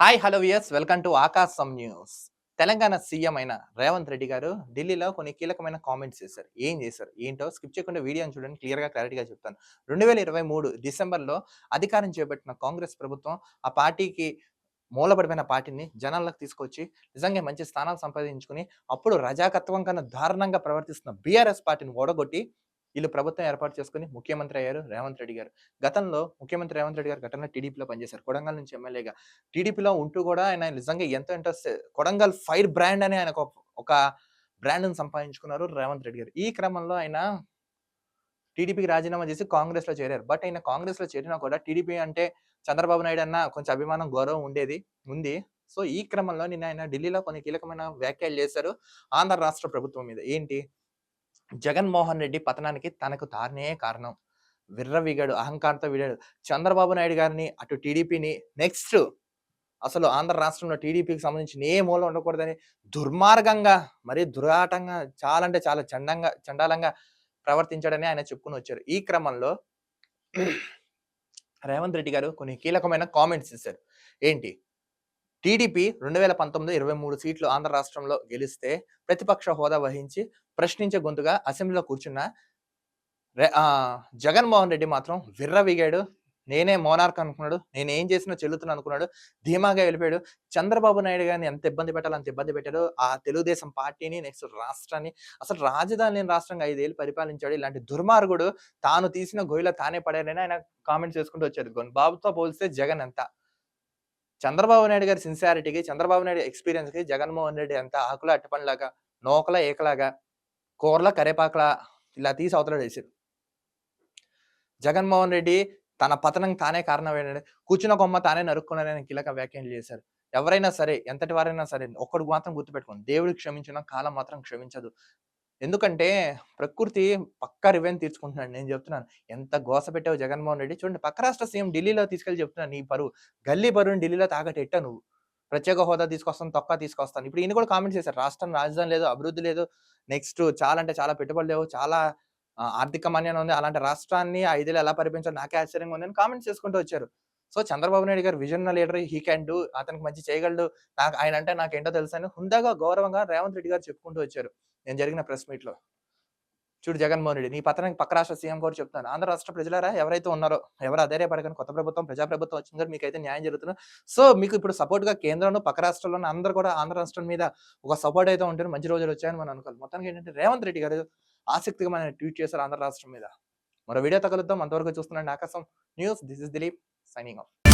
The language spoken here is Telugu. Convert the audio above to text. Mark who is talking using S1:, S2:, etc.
S1: Hi hello viewers welcome to Akasam news. Telangana CM అయిన రేవంత్ రెడ్డి గారు ఢిల్లీలో కొన్ని కీలకమైన కామెంట్స్ చేశారు. ఏం చేశారు? ఏంటో స్కిప్ చేయకుండా వీడియోని చూడండి క్లియర్గా క్లారిటీగా చెప్తాను. రెండు వేల ఇరవై మూడు డిసెంబర్లో అధికారం చేపట్టిన కాంగ్రెస్ ప్రభుత్వం ఆ పార్టీకి మూలపడిపోయిన పార్టీని జనాల్లోకి తీసుకొచ్చి నిజంగా మంచి స్థానాలు సంపాదించుకుని అప్పుడు రజాకత్వం కన్నా దారుణంగా ప్రవర్తిస్తున్న బీఆర్ఎస్ పార్టీని ఓడగొట్టి వీళ్ళు ప్రభుత్వం ఏర్పాటు చేసుకుని ముఖ్యమంత్రి అయ్యారు రేవంత్ రెడ్డి గారు. గతంలో ముఖ్యమంత్రి రేవంత్ రెడ్డి గారు గతంలో టీడీపీలో పనిచేశారు. కొడంగల్ నుంచి ఎమ్మెల్యేగా. టీడీపీలో ఉంటూ కూడా ఆయన నిజంగా ఎంతో ఇంట్రెస్ట్ కొడంగల్ ఫైర్ బ్రాండ్ అని ఆయన ఒక- బ్రాండ్ను సంపాదించుకున్నారు రేవంత్ రెడ్డి గారు. ఈ క్రమంలో ఆయన టీడీపీకి రాజీనామా చేసి కాంగ్రెస్లో చేరారు. బట్ ఆయన కాంగ్రెస్లో చేరినా కూడా టీడీపీ అంటే చంద్రబాబు నాయుడు అన్న కొంచెం అభిమానం గౌరవం ఉండేది ఉంది. సో ఈ క్రమంలో నిన్న ఆయన ఢిల్లీలో కొన్ని కీలకమైన వ్యాఖ్యలు చేశారు ఆంధ్ర రాష్ట్ర ప్రభుత్వం మీద. ఏంటి? జగన్మోహన్ రెడ్డి పతనానికి తనకు తానే కారణం. విర్రవిగాడు అహంకారంతో విడాడు. చంద్రబాబు నాయుడు గారిని అటు టీడీపీని నెక్స్ట్ అసలు ఆంధ్ర రాష్ట్రంలో టీడీపీకి సంబంధించిన ఏ మూల ఉండకూడదని దుర్మార్గంగా మరి దురాటంగా చాలా అంటే చాలా చండంగా చండాలంగా ప్రవర్తించాడని ఆయన చెప్పుకుని వచ్చారు. ఈ క్రమంలో రేవంత్ రెడ్డి గారు కొన్ని కీలకమైన కామెంట్స్ ఇచ్చారు ఏంటి? టీడీపీ రెండు వేల పంతొమ్మిది ఇరవై మూడు సీట్లు ఆంధ్ర రాష్ట్రంలో గెలిస్తే ప్రతిపక్ష హోదా వహించి ప్రశ్నించే గొంతుగా అసెంబ్లీలో కూర్చున్న జగన్మోహన్ రెడ్డి మాత్రం విర్రవిగాడు. నేనే మోనార్క్ అనుకున్నాడు. నేను ఏం చేసినా చెల్లుతున్నా అనుకున్నాడు. ధీమాగా వెళ్ళిపోయాడు. చంద్రబాబు నాయుడు గారిని ఎంత ఇబ్బంది పెట్టాలో అంత ఇబ్బంది పెట్టాడు. ఆ తెలుగుదేశం పార్టీని నెక్స్ట్ రాష్ట్రాన్ని అసలు రాజధాని రాష్ట్రంగా ఐదేళ్ళు పరిపాలించాడు. ఇలాంటి దుర్మార్గుడు తాను తీసిన గొయ్యిలో తానే పడారని ఆయన కామెంట్స్ చేసుకుంటూ వచ్చారు. బాబుతో పోలిస్తే జగన్ ఎంత చంద్రబాబు నాయుడు గారి సిన్సియారిటీకి చంద్రబాబు నాయుడు ఎక్స్పీరియన్స్కి జగన్మోహన్ రెడ్డి ఎంత ఆకుల అట్టపండ్లాగా నోకల ఏకలాగా కూరల కరేపాకలా ఇలా తీసి అవతల వేసారు జగన్మోహన్ రెడ్డి తన పతనం తానే కారణం ఏంటంటే కూర్చున్న కొమ్మ తానే నరుక్కున్నారని కీలక వ్యాఖ్యలు చేశారు. ఎవరైనా సరే ఎంతటి వారైనా సరే ఒక్కడు మాత్రం గుర్తుపెట్టుకోండి దేవుడు క్షమించిన కాలం మాత్రం క్షమించదు. ఎందుకంటే ప్రకృతి పక్క రివెన్ తీర్చుకుంటున్నాడు. నేను చెప్తున్నాను. ఎంత గోస పెట్టావు జగన్మోహన్ రెడ్డి చూడండి. పక్క రాష్ట్ర సీఎం ఢిల్లీలో తీసుకెళ్ళి చెప్తున్నాను. నీ పరువు గల్లీ పరువుని ఢిల్లీలో తాకటెట్ట నువ్వు? ప్రత్యేక హోదా తీసుకొస్తాను తొక్క తీసుకొస్తాను. ఇప్పుడు ఈయన కూడా కామెంట్ చేశారు. రాష్ట్రం రాజధాని లేదు అభివృద్ధి లేదు. నెక్స్ట్ చాలా అంటే చాలా పెట్టుబడులు లేవు. చాలా ఆర్థిక మాన్యం ఉంది. అలాంటి రాష్ట్రాన్ని ఐదేళ్ళు ఎలా పరిపించాలి నాకే ఆశ్చర్యంగా ఉంది అని కామెంట్స్ చేసుకుంటూ వచ్చారు. So Chandrababu Naidu garu vision leader he can do అతనికి మంచి చేయగలడు నాకు ఆయన అంటే నాకు ఏంటో తెలుసు అని హుందాగా గౌరవంగా రేవంత్ రెడ్డి గారు చెప్పుకుంటూ వచ్చారు. నేను జరిగిన ప్రెస్ మీట్లో చూడు జగన్మోహన్ రెడ్డి నీ పత్రానికి పక్క రాష్ట్ర సీఎం కూడా చెప్తాను ఆంధ్ర రాష్ట్ర ప్రజలారా ఎవరైతే ఉన్నారో ఎవరు అధైర్యపడకని కొత్త ప్రభుత్వం ప్రజా ప్రభుత్వం వచ్చింది మీకు మీకైతే న్యాయం జరుగుతుంది. సో మీకు ఇప్పుడు సపోర్ట్గా కేంద్రంలో పక్క రాష్ట్రంలో అందరూ కూడా ఆంధ్ర రాష్ట్రం మీద ఒక సపోర్ట్ అయితే ఉంటుంది మంచి రోజులు వచ్చాయని మనం అనుకోవాలి. మొత్తానికి ఏంటంటే రేవంత్ రెడ్డి గారు ఆసక్తిగా మనం ట్వీట్ చేశారు ఆంధ్ర రాష్ట్రం మీద. మరో వీడియో తగలుద్దాం. అంతవరకు చూస్తున్నాండి Akasam news. This is Dileep. signing off.